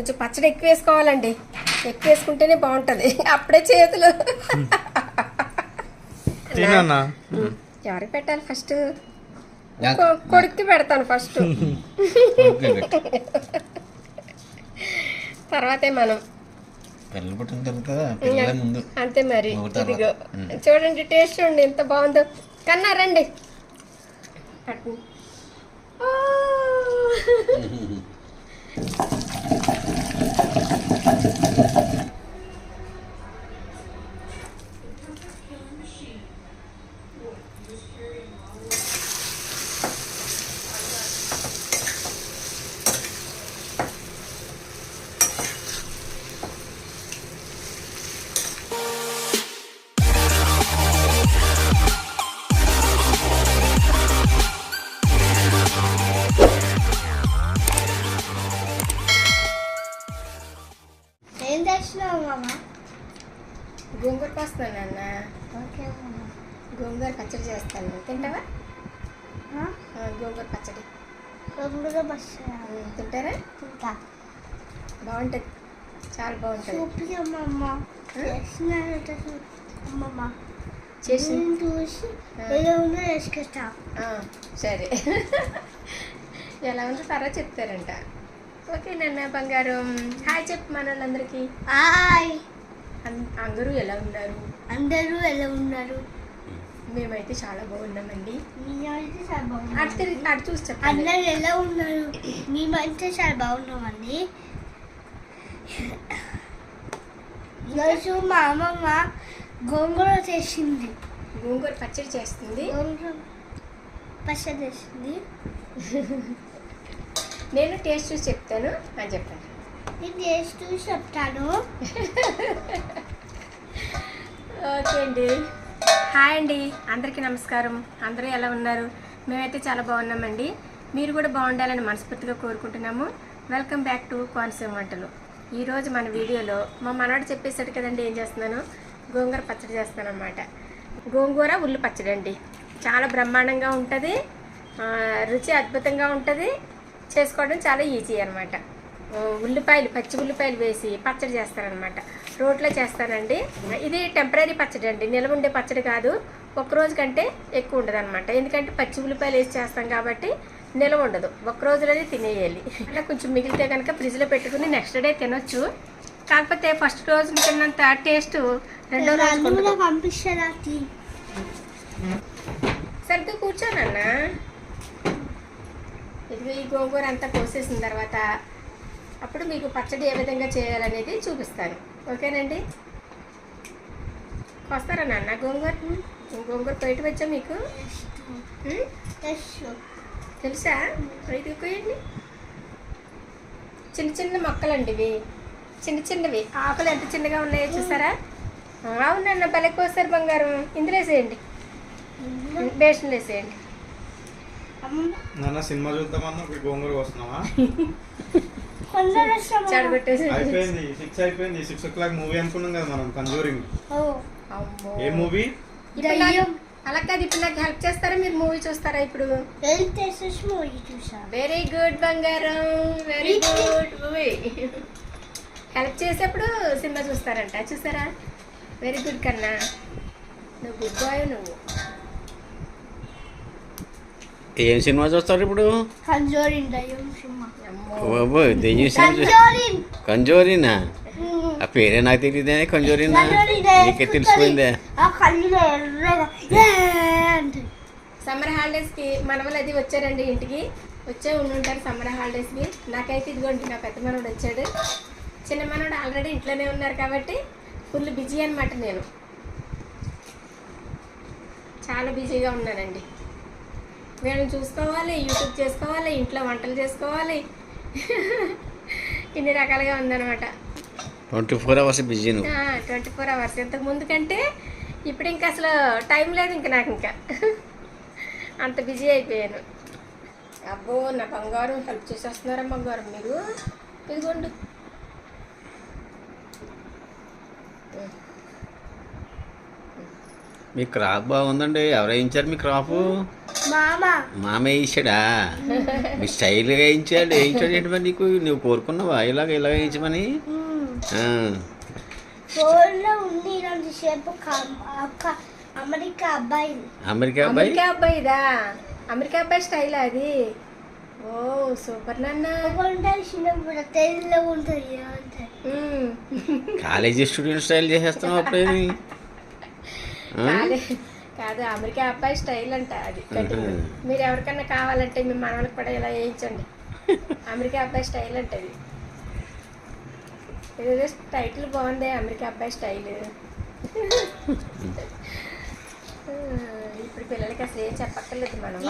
కొంచెం పచ్చడి ఎక్కువ వేసుకోవాలండి. ఎక్కువ వేసుకుంటేనే బాగుంటుంది. అప్పుడే చేతులు. ఎవరికి పెట్టాలి ఫస్ట్? కొడుక్కి పెడతాను ఫస్ట్. తర్వాతే మనం. పిల్లలు పుట్టిన తర్వాత పిల్లల ముందు. అంతే మరి. ఇదిగో. చూడండి టేస్ట్ చూడండి ఎంత బాగుందో. కన్నా రండి. పట్టు. తెచ్చినావు మామ గోంగూర పోస్తున్నాను అన్న ఓకే గోంగూర పచ్చడి చేస్తాను. తింటావా? గోంగూర పచ్చడి. బస్ ఉమ్, తింటారా? తింటా. బాగుంటుంది. చాలా బాగుంటుంది. చేసి చూసి. ఏదో ఉందో వేసుకొస్తా సరే. ఎలా ఉందో తర్వాత చెప్తారంట. ఓకే నాన్న బంగారం. హాయ్ చెప్పు మన వాళ్ళందరికీ హాయ్ అందరూ ఎలా ఉన్నారు? అందరూ ఎలా ఉన్నారు? మేమైతే చాలా బాగున్నామండి. అటు అటు చూసి చెప్పండి. అందరు ఎలా ఉన్నారు? మేమైతే చాలా బాగున్నామండి. ఈరోజు మా అమ్మమ్మ గోంగూర చేసింది. గోంగూర పచ్చడి చేస్తుంది. గోంగూర పచ్చడి చేసింది. నేను టేస్ట్ చూసి చెప్తాను అని చెప్పండి. నేను టేస్ట్ చెప్తాను. ఓకే అండి. హాయ్ అండి. అందరికీ నమస్కారం. అందరూ ఎలా ఉన్నారు? మేమైతే చాలా బాగున్నామండి. మీరు కూడా బాగుండాలని మనస్ఫూర్తిగా కోరుకుంటున్నాము. వెల్కమ్ బ్యాక్ టు కోనసీమ వంటలు. ఈరోజు మన వీడియోలో మా మనవాడు చెప్పేసాడు కదండి ఏం చేస్తున్నాను? గోంగూర పచ్చడి చేస్తాను అనమాట గోంగూర ఉల్లి పచ్చడి అండి చాలా బ్రహ్మాండంగా ఉంటుంది. రుచి అద్భుతంగా ఉంటుంది. చేసుకోవడం చాలా ఈజీ అనమాట ఉల్లిపాయలు పచ్చి ఉల్లిపాయలు వేసి పచ్చడి చేస్తారనమాట రోట్లో చేస్తానండి. ఇది టెంపరీ పచ్చడి అండి. నిల్వ ఉండే పచ్చడి కాదు. రోజు కంటే ఎక్కువ ఉండదు అనమాట ఎందుకంటే పచ్చి ఉల్లిపాయలు వేసి చేస్తాం కాబట్టి నిల్వ ఉండదు. రోజులోనే తినేయాలి. అలా కొంచెం మిగిలితే కనుక ఫ్రిడ్జ్లో పెట్టుకుని నెక్స్ట్ డే తినొచ్చు. కాకపోతే ఫస్ట్ రోజు తిన్నంత టేస్ట్ రెండో రోజు టీ సరిగ్గా కూర్చోనన్నా? ఇదిగో ఈ గోంగూర అంతా కోసేసిన తర్వాత అప్పుడు మీకు పచ్చడి ఏ విధంగా చేయాలనేది చూపిస్తాను. ఓకేనండి? వస్తారా నాన్న గోంగూర? గోంగూర బయట వచ్చా మీకు? తెలుసా? కోయండి చిన్న చిన్న మొక్కలండి ఇవి చిన్న చిన్నవి. ఆకులు ఎంత చిన్నగా ఉన్నాయో చూసారా? అవునన్న భలే కోసారు బంగారం. ఇందులో వేసేయండి. బేషన్లో వేసేయండి. నాన్న సినిమా చూద్దామన్నా ఇప్పుడు గోంగూర వస్తున్నావా అయిపోయింది సిక్స్ అయిపోయింది సిక్స్ ఓ క్లాక్ మూవీ అనుకున్నాం కదా మనం కంజూరింగ్ ఓ, అమ్మో. ఏ మూవీ. అలా కాదు ఇప్పుడు నాకు హెల్ప్ చేస్తారా? మీరు మూవీ చూస్తారా ఇప్పుడు? మూవీ చూసా వెరీ గుడ్ బంగారం. వెరీ గుడ్ మూవీ హెల్ప్ చేసేప్పుడు సినిమా చూస్తారంట. చూసారా? వెరీ గుడ్ కన్నా. నువ్వు గుడ్ బాయ్ నువ్వు. ఏం సినిమా చూస్తారు ఇప్పుడు? కంజోరిన్ దయ్యం సినిమా. ఆ పేరే నాకు తెలియదే కంజోరీనా? నీకే తెలిసిపోయిందే. సమ్మర్ హాలిడేస్కి మనవలు అది వచ్చారండి ఇంటికి. వచ్చే ఉండుంటారు సమ్మర్ హాలిడేస్కి. నాకైతే ఇదిగోండి నా పెద్ద మనవడు వచ్చాడు. చిన్న మనవడు ఆల్రెడీ ఇంట్లోనే ఉన్నారు కాబట్టి ఫుల్ బిజీ అనమాట నేను. చాలా బిజీగా ఉన్నానండి. వీళ్ళని చూసుకోవాలి యూట్యూబ్ చేసుకోవాలి ఇంట్లో వంటలు చేసుకోవాలి. ఇన్ని రకాలుగా ఉందన్నమాట. Twenty four hours busy twenty four hours. ఇంతకు ముందు కంటే ఇప్పుడు ఇంకా అసలు టైం లేదు ఇంకా నాకు ఇంకా. అంత బిజీ అయిపోయాను. అబ్బో నా బంగారం హెల్ప్ చేసేస్తున్నారా బంగారం మీరు? ఇదిగోండి. మీ క్రాప్ బాగుందండి. ఎవరు వేయించారు మీ క్రాప్? మామ. మామ వేయించాడా? మీ స్టైల్గా వేయించాడు. వేయించాడు ఏంటి మరి నీకు? నువ్వు కోరుకున్నావా? ఇలాగ ఇలాగ వేయించమని? అమెరికా అబ్బాయి. అమెరికా అబ్బాయి? అమెరికా అబ్బాయిదా? అమెరికా అబ్బాయి స్టైల్ అది? ఓ సూపర్ నాన్న. కాలేజీ స్టూడెంట్ స్టైల్ చేసేస్తున్నావు అప్పుడేమి? ఆ? కాదు అమెరికా అబ్బాయి స్టైల్ అంట అది. కటింగ్. మీరు ఎవరికన్నా కావాలంటే మీ మనవలకు కూడా ఇలా వేయించండి. అమెరికా అబ్బాయి స్టైల్ అంటే అది. ఇదేదో టైటిల్ బాగుంది అమెరికా అబ్బాయి స్టైల్. ఇప్పుడు పిల్లలకి అసలు ఏం చెప్పక్కర్లేదు మనం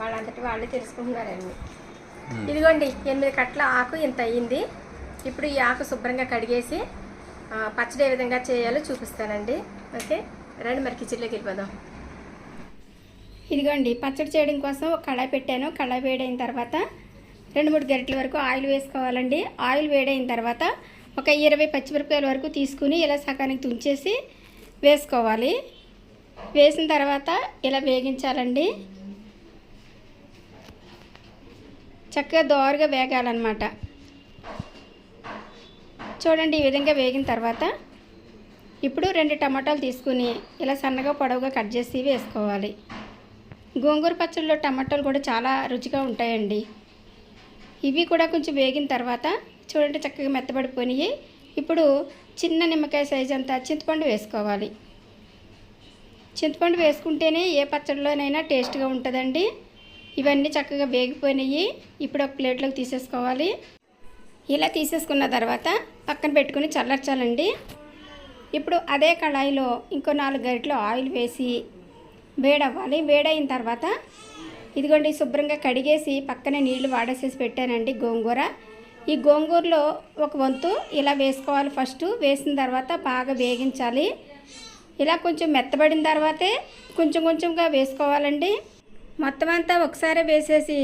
వాళ్ళంతటి వాళ్ళే తెలుసుకుంటున్నారండి. ఇదిగోండి ఎనిమిది కట్ల ఆకు ఇంత అయ్యింది. ఇప్పుడు ఈ ఆకు శుభ్రంగా కడిగేసి పచ్చడి ఏ విధంగా చేయాలో చూపిస్తానండి. ఓకే? రండి మరి కిచెన్లోకి వెళ్ళిపోదాం. ఇదిగోండి పచ్చడి చేయడం కోసం ఒక కళాయి పెట్టాను. కళాయి వేడైన తర్వాత రెండు మూడు గరిటల వరకు ఆయిల్ వేసుకోవాలండి. ఆయిల్ వేడైన తర్వాత ఒక ఇరవై పచ్చిమిరపకాయల వరకు తీసుకుని ఇలా సగానికి తుంచేసి వేసుకోవాలి. వేసిన తర్వాత ఇలా వేగించాలండి. చక్కగా దోరగా వేగాలన్నమాట. చూడండి ఈ విధంగా వేగిన తర్వాత ఇప్పుడు రెండు టమాటాలు తీసుకుని ఇలా సన్నగా పొడవుగా కట్ చేసి వేసుకోవాలి. గోంగూర పచ్చడిలో టమాటాలు కూడా చాలా రుచిగా ఉంటాయండి. ఇవి కూడా కొంచెం వేగిన తర్వాత చూడండి చక్కగా మెత్తబడిపోయినాయి. ఇప్పుడు చిన్న నిమ్మకాయ సైజ్ అంతా చింతపండు వేసుకోవాలి. చింతపండు వేసుకుంటేనే ఏ పచ్చడిలోనైనా టేస్ట్గా ఉంటుందండి. ఇవన్నీ చక్కగా వేగిపోయినాయి. ఇప్పుడు ఒక ప్లేట్లోకి తీసేసుకోవాలి. ఇలా తీసేసుకున్న తర్వాత పక్కన పెట్టుకుని చల్లార్చాలండి. ఇప్పుడు అదే కళాయిలో ఇంకో నాలుగు గరిటలు ఆయిల్ వేసి వేడవ్వాలి. వేడైన తర్వాత ఇదిగోండి శుభ్రంగా కడిగేసి పక్కనే నీళ్ళు వాడేసేసి పెట్టానండి గోంగూర. ఈ గోంగూరలో ఒక వంతు ఇలా వేసుకోవాలి. ఫస్ట్ వేసిన తర్వాత బాగా వేగించాలి. ఇలా కొంచెం మెత్తబడిన తర్వాతే కొంచెం కొంచెంగా వేసుకోవాలండి. మొత్తం అంతా ఒకసారి వేసేసి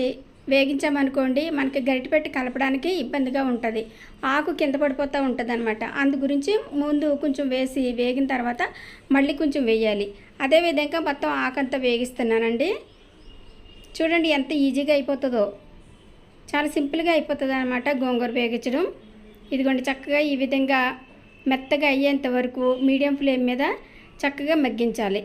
వేగించామనుకోండి మనకి గరిటె పెట్టి కలపడానికి ఇబ్బందిగా ఉంటుంది. ఆకు కింద పడిపోతూ ఉంటుంది అనమాట అందు గురించి ముందు కొంచెం వేసి వేగిన తర్వాత మళ్ళీ కొంచెం వేయాలి. అదేవిధంగా మొత్తం ఆకంతా వేగిస్తున్నానండి. చూడండి ఎంత ఈజీగా అయిపోతుందో. చాలా సింపుల్గా అయిపోతుంది అనమాట గోంగూర వేగించడం. ఇదిగోండి చక్కగా ఈ విధంగా మెత్తగా అయ్యేంత వరకు మీడియం ఫ్లేమ్ మీద చక్కగా మగ్గించాలి.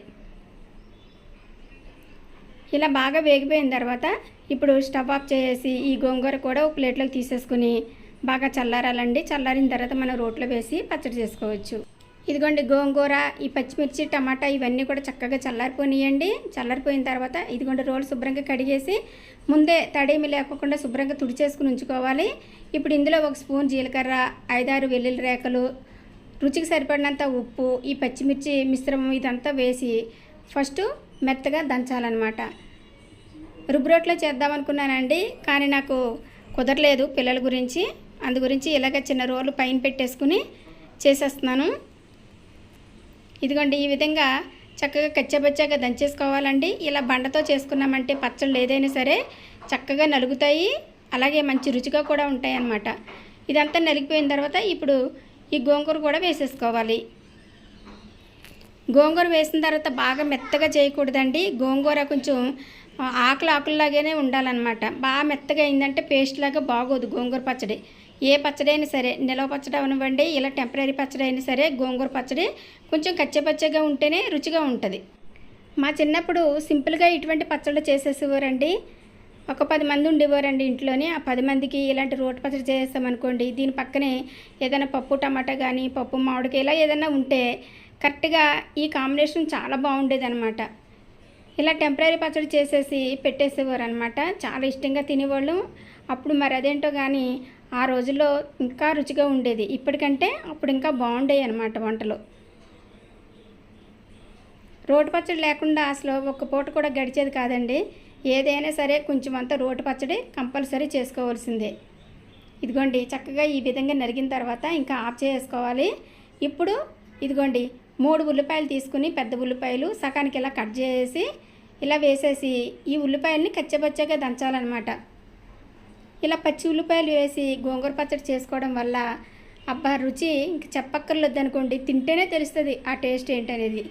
ఇలా బాగా వేగిపోయిన తర్వాత ఇప్పుడు స్టవ్ ఆఫ్ చేసి ఈ గోంగూర కూడా ఒక ప్లేట్లోకి తీసేసుకుని బాగా చల్లారాలండి. చల్లారిన తర్వాత మనం రోట్లో వేసి పచ్చడి చేసుకోవచ్చు. ఇదిగోండి గోంగూర ఈ పచ్చిమిర్చి టమాటా ఇవన్నీ కూడా చక్కగా చల్లారిపోనియండి. చల్లారిపోయిన తర్వాత ఇదిగోండి రోలు శుభ్రంగా కడిగేసి ముందే తడేమి లేకుండా శుభ్రంగా తుడిచేసుకుని ఉంచుకోవాలి. ఇప్పుడు ఇందులో ఒక స్పూన్ జీలకర్ర ఐదారు వెల్లుల్లి రేకలు రుచికి సరిపడినంత ఉప్పు ఈ పచ్చిమిర్చి మిశ్రమం ఇదంతా వేసి ఫస్ట్ మెత్తగా దంచాలన్నమాట. రుబ్బురోట్లో చేద్దామనుకున్నానండి కానీ నాకు కుదరలేదు పిల్లల గురించి. అందు గురించి ఇలాగ చిన్న రోలు పైన పెట్టేసుకుని చేసేస్తున్నాను. ఇదిగోండి ఈ విధంగా చక్కగా కచ్చబచ్చాగా దంచేసుకోవాలండి. ఇలా బండతో చేసుకున్నామంటే పచ్చళ్ళు ఏదైనా సరే చక్కగా నలుగుతాయి. అలాగే మంచి రుచిగా కూడా ఉంటాయి అన్నమాట ఇదంతా నలిగిపోయిన తర్వాత ఇప్పుడు ఈ గోంగూర కూడా వేసేసుకోవాలి. గోంగూర వేసిన తర్వాత బాగా మెత్తగా చేయకూడదండి. గోంగూర కొంచెం ఆకులు ఆకుల్లాగానే ఉండాలన్నమాట. బాగా మెత్తగా అయిందంటే పేస్ట్ లాగా బాగోదు గోంగూర పచ్చడి. ఏ పచ్చడి అయినా సరే నిలవ పచ్చడి అవనివ్వండి ఇలా టెంపరీ పచ్చడి అయినా సరే గోంగూర పచ్చడి కొంచెం కచ్చపచ్చగా ఉంటేనే రుచిగా ఉంటుంది. మా చిన్నప్పుడు సింపుల్గా ఇటువంటి పచ్చళ్ళు చేసేసేవారండి. ఒక పది మంది ఉండేవారండి ఇంట్లోనే. ఆ పది మందికి ఇలాంటి రోటి పచ్చడి చేసేస్తామనుకోండి దీని పక్కనే ఏదైనా పప్పు టమాటా కానీ పప్పు మామిడికాయ ఇలా ఏదైనా ఉంటే కరెక్ట్గా ఈ కాంబినేషన్ చాలా బాగుండేది అనమాట ఇలా టెంపరీ పచ్చడి చేసేసి పెట్టేసేవారు అనమాట చాలా ఇష్టంగా తినేవాళ్ళు. అప్పుడు మరి అదేంటో కానీ ఆ రోజుల్లో ఇంకా రుచిగా ఉండేది. ఇప్పటికంటే అప్పుడు ఇంకా బాగుండేవి అనమాట వంటలు. రోటి పచ్చడి లేకుండా అసలు ఒక్క పూట కూడా గడిచేది కాదండి. ఏదైనా సరే కొంచెం అంత రోటి పచ్చడి కంపల్సరీ చేసుకోవాల్సిందే. ఇదిగోండి చక్కగా ఈ విధంగా నరిగిన తర్వాత ఇంకా ఆఫ్ చేసుకోవాలి ఇప్పుడు ఇదిగోండి మూడు ఉల్లిపాయలు తీసుకుని పెద్ద ఉల్లిపాయలు సకానికి ఇలా కట్ చేసి ఇలా వేసేసి ఈ ఉల్లిపాయల్ని కచ్చపచ్చగా దంచాలన్నమాట. ఇలా పచ్చి ఉల్లిపాయలు వేసి గోంగూర పచ్చడి చేసుకోవడం వల్ల అబ్బా రుచి ఇంక చెప్పక్కర్లేదు అనుకోండి తింటేనే తెలుస్తుంది ఆ టేస్ట్ ఏంటనేది.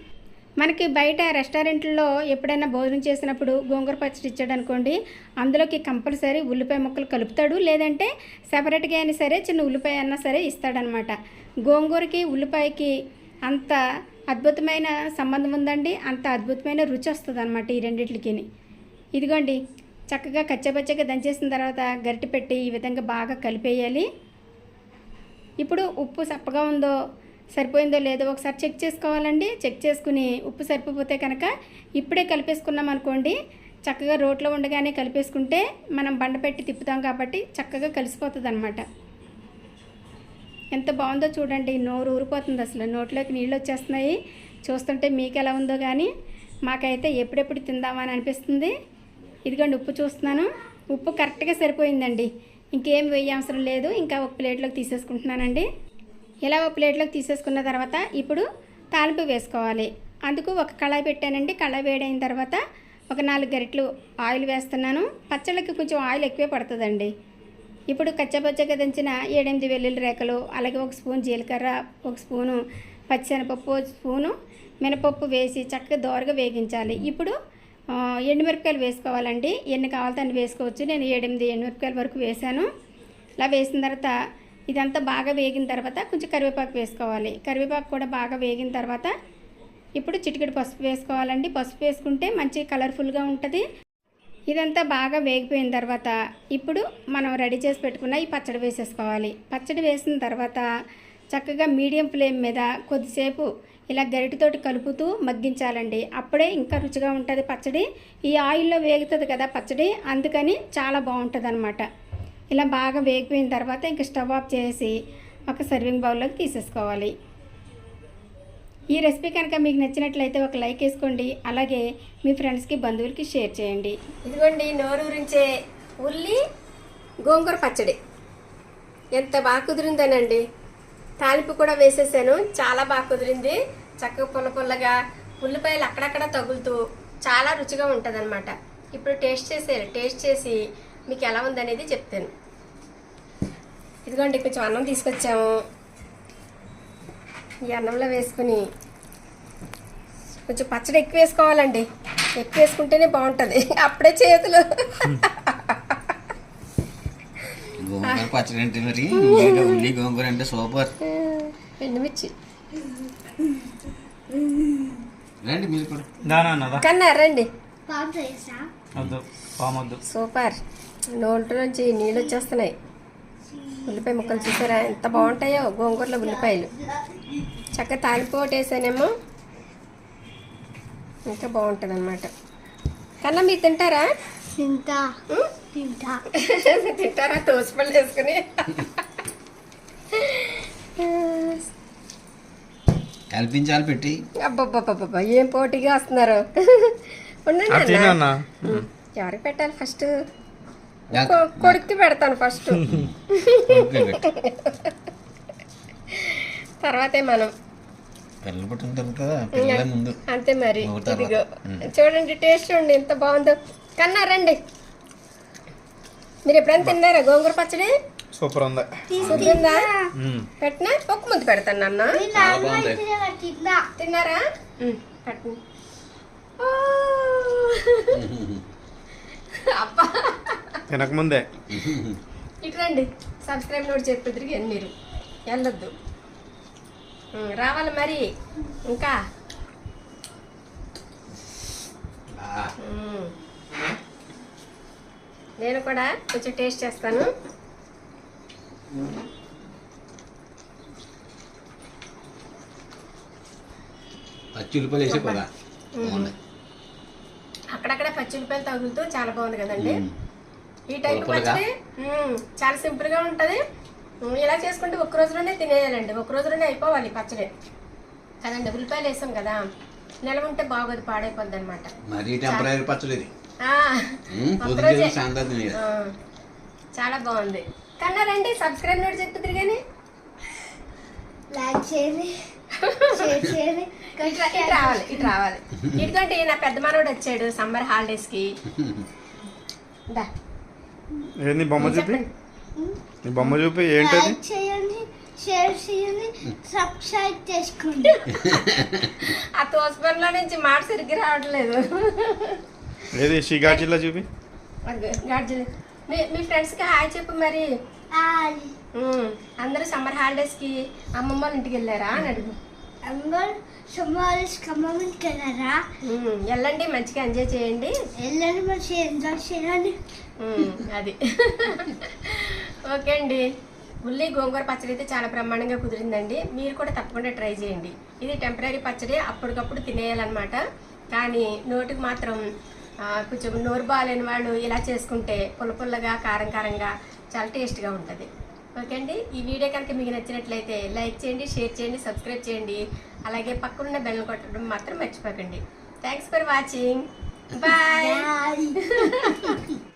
మనకి బయట రెస్టారెంట్లో ఎప్పుడైనా భోజనం చేసినప్పుడు గోంగూర పచ్చడి ఇచ్చాడు అనుకోండి అందులోకి కంపల్సరీ ఉల్లిపాయ ముక్కలు కలుపుతాడు లేదంటే సెపరేట్గా అయినా సరే చిన్న ఉల్లిపాయ అయినా సరే ఇస్తాడనమాట గోంగూరకి ఉల్లిపాయకి అంత అద్భుతమైన సంబంధం ఉందండి అంత అద్భుతమైన రుచి వస్తుంది అనమాట ఈ రెండిట్లకి ఇదిగోండి చక్కగా కచ్చపచ్చగా దంచేసిన తర్వాత గరిటె పెట్టి ఈ విధంగా బాగా కలిపేయాలి. ఇప్పుడు ఉప్పు సప్పగా ఉందో సరిపోయిందో లేదో ఒకసారి చెక్ చేసుకోవాలండి. చెక్ చేసుకుని ఉప్పు సరిపోతే కనుక ఇప్పుడే కలిపేసుకున్నాం అనుకోండి చక్కగా రోట్లో ఉండగానే కలిపేసుకుంటే మనం బండ పెట్టి తిప్పుతాం కాబట్టి చక్కగా కలిసిపోతుంది అనమాట ఎంత బాగుందో చూడండి. నోరు ఊరిపోతుంది అసలు. నోట్లోకి నీళ్ళు వచ్చేస్తున్నాయి. చూస్తుంటే మీకు ఎలా ఉందో కానీ మాకైతే ఎప్పుడెప్పుడు తిందామని అనిపిస్తుంది. ఇదిగోండి ఉప్పు చూస్తున్నాను. ఉప్పు కరెక్ట్గా సరిపోయిందండి. ఇంకేం వేయ అవసరం లేదు. ఇంకా ఒక ప్లేట్లోకి తీసేసుకుంటున్నానండి. ఇలా ఒక ప్లేట్లోకి తీసేసుకున్న తర్వాత ఇప్పుడు తాలింపు వేసుకోవాలి. అందుకు ఒక కళాయి పెట్టానండి. కళాయి వేడైన తర్వాత ఒక నాలుగు గరిటెలు ఆయిల్ వేస్తున్నాను. పచ్చళ్ళకి కొంచెం ఆయిల్ ఎక్కువే పడుతుందండి. ఇప్పుడు కచ్చపచ్చగా దంచిన ఏడెనిమిది వెల్లుల్లి రేఖలు అలాగే ఒక స్పూన్ జీలకర్ర ఒక స్పూను పచ్చిశనగపప్పు ఒక స్పూను మినపప్పు వేసి చక్కగా దోరగా వేగించాలి. ఇప్పుడు ఎండుమిరపకాయలు వేసుకోవాలండి. ఎన్ని కావాలి అన్ని వేసుకోవచ్చు. నేను ఏడెనిమిది ఎండుమిరపకాయల వరకు వేశాను. ఇలా వేసిన తర్వాత ఇదంతా బాగా వేగిన తర్వాత కొంచెం కరివేపాకు వేసుకోవాలి. కరివేపాకు కూడా బాగా వేగిన తర్వాత ఇప్పుడు చిటికెడు పసుపు వేసుకోవాలండి. పసుపు వేసుకుంటే మంచి కలర్ఫుల్గా ఉంటుంది. ఇదంతా బాగా వేగిపోయిన తర్వాత ఇప్పుడు మనం రెడీ చేసి పెట్టుకున్న ఈ పచ్చడి వేసేసుకోవాలి. పచ్చడి వేసిన తర్వాత చక్కగా మీడియం ఫ్లేమ్ మీద కొద్దిసేపు ఇలా గరిటతోటి కలుపుతూ మగ్గించాలండి. అప్పుడే ఇంకా రుచిగా ఉంటుంది పచ్చడి. ఈ ఆయిల్లో వేగుతుంది కదా పచ్చడి అందుకని చాలా బాగుంటుంది అనమాట ఇలా బాగా వేగిపోయిన తర్వాత ఇంకా స్టవ్ ఆఫ్ చేసి ఒక సర్వింగ్ బౌల్లోకి తీసేసుకోవాలి. ఈ రెసిపీ కనుక మీకు నచ్చినట్లయితే ఒక లైక్ వేసుకోండి. అలాగే మీ ఫ్రెండ్స్కి బంధువులకి షేర్ చేయండి. ఇదిగోండి నోరూరించే ఉల్లి గోంగూర పచ్చడి. ఎంత బాగా కుదిరిందనండి. తాలింపు కూడా వేసేసాను. చాలా బాగా కుదిరింది. చక్కగా పుల్ల పుల్లగా ఉల్లిపాయలు అక్కడక్కడ తగులుతూ చాలా రుచిగా ఉంటుంది ఇప్పుడు టేస్ట్ చేసే టేస్ట్ చేసి మీకు ఎలా ఉందనేది చెప్తాను. ఇదిగోండి కొంచెం అన్నం తీసుకొచ్చాము. ఈ అన్నంలో వేసుకుని కొంచెం పచ్చడి ఎక్కువ వేసుకోవాలండి. ఎక్కువ వేసుకుంటేనే బాగుంటుంది. అప్పుడే చేతులు. గోంగూర పచ్చడి అంటే మరి ఉల్లి గోంగూర అంటే సూపర్. ఎండుమిర్చి. రండి మీరు కూడా. కన్నా రండి. సూపర్. నోట్లో నుంచి నీళ్ళు వచ్చేస్తున్నాయి. ఉల్లిపాయ ముక్కలు చూసారా? ఎంత బాగుంటాయో గోంగూరలో ఉల్లిపాయలు. చక్కగా తాలింపు వేసానేమో ఇంకా బాగుంటుంది అనమాట కన్నా మీరు తింటారా? తింటా? తింటా. తింటారా? తోసిపళ్ళు వేసుకుని. కల్పించాలి పెట్టి. అబ్బబ్బబ్బబ్బా ఏం పోటీగా వస్తున్నారు? ఉండండి. ఎవరికి పెట్టాలి ఫస్ట్? కొడుక్కి పెడతాను ఫస్ట్. తర్వాతే మనం పిల్లలు పుట్టిన తర్వాత ముందు అంతే మరి. ఇదిగో. చూడండి టేస్ట్ చూడండి ఎంత బాగుందో కన్నా రండి మీరు ఎప్పుడైనా తిన్నారా గోంగూర పచ్చడి సూపర్ ఉంది. పెట్టినా ఒక ముందు పెడతాను నాన్న తిన్నారా పెట్టండి! అబ్బా తినకముందే. ఇటు రండి. సబ్స్క్రైబ్ నోట్ చెప్పి మీరు? వెళ్ళొద్దు రావాలి మరి. ఇంకా. నేను కూడా కొంచెం టేస్ట్ చేస్తాను. పచ్చి ఉల్లిపాయలు వేసే కదా? బాగుంది అక్కడక్కడ పచ్చిమిరపకాయలు తగులుతూ చాలా బాగుంది కదండి. ఈ టైప్? పచ్చడి చాలా సింపుల్గా ఉంటది ఇలా చేసుకుంటే ఒక రోజులోనే తినేయాలండి. ఒక రోజులోనే అయిపోవాలి ఈ పచ్చడి. కదండి ఉల్లిపాయలు వేసాం కదా. నిలవ ఉంటే బాగోదు పాడైపోద్ది అనమాట మరీ టెంపరీ పచ్చడి. చాలా బాగుంది. కన్నా రండి సబ్స్క్రైబ్ నోట్ లైక్ చేయండి ఇటు రా- ఇటు రావాలి ఇటు రావాలి. ఇటుకంటే నా పెద్ద మనోడు వచ్చాడు సమ్మర్ హాలిడేస్కి దా ఏంది బొమ్మ చూపి. చెప్పండి. నీ బొమ్మ చూపి ఏంటది? లైక్ చేయండి షేర్ చేయండి సబ్స్క్రైబ్ చేసుకోండి. ఆ తోసపనిలో నుంచి మాట సరిగ్గా రావట్లేదు. ఏది షిగాజిల్లా చూపి. మీ మీ ఫ్రెండ్స్కి హాయ్ చెప్పు మరి. హాయ్. అందరూ సమ్మర్ హాలిడేస్కి అమ్మమ్మ వాళ్ళ ఇంటికి వెళ్ళారా అని అడుగు. అందరు సుమారు కమ్మకి వెళ్ళారా? ఉమ్, వెళ్ళండి మంచిగా ఎంజాయ్ చేయండి. వెళ్ళండి మంచి ఎంజాయ్ చేయండి. ఉమ్, అది. ఓకే అండి. ఉల్లి గోంగూర పచ్చడి అయితే చాలా బ్రహ్మాండంగా కుదిరిందండి. మీరు కూడా తప్పకుండా ట్రై చేయండి. ఇది టెంపరీ పచ్చడి అప్పటికప్పుడు తినేయాలన్నమాట. కానీ నోటికి మాత్రం కొంచెం నోరు బాగాలేని వాళ్ళు ఇలా చేసుకుంటే పుల్ల పుల్లగా కారం కారంగా చాలా టేస్ట్గా ఉంటుంది. ఓకే అండి. ఈ వీడియో కనుక మీకు నచ్చినట్లయితే లైక్ చేయండి షేర్ చేయండి సబ్స్క్రైబ్ చేయండి. అలాగే పక్కనున్న బెల్ కొట్టడం మాత్రం మర్చిపోకండి. Thanks for watching. బాయ్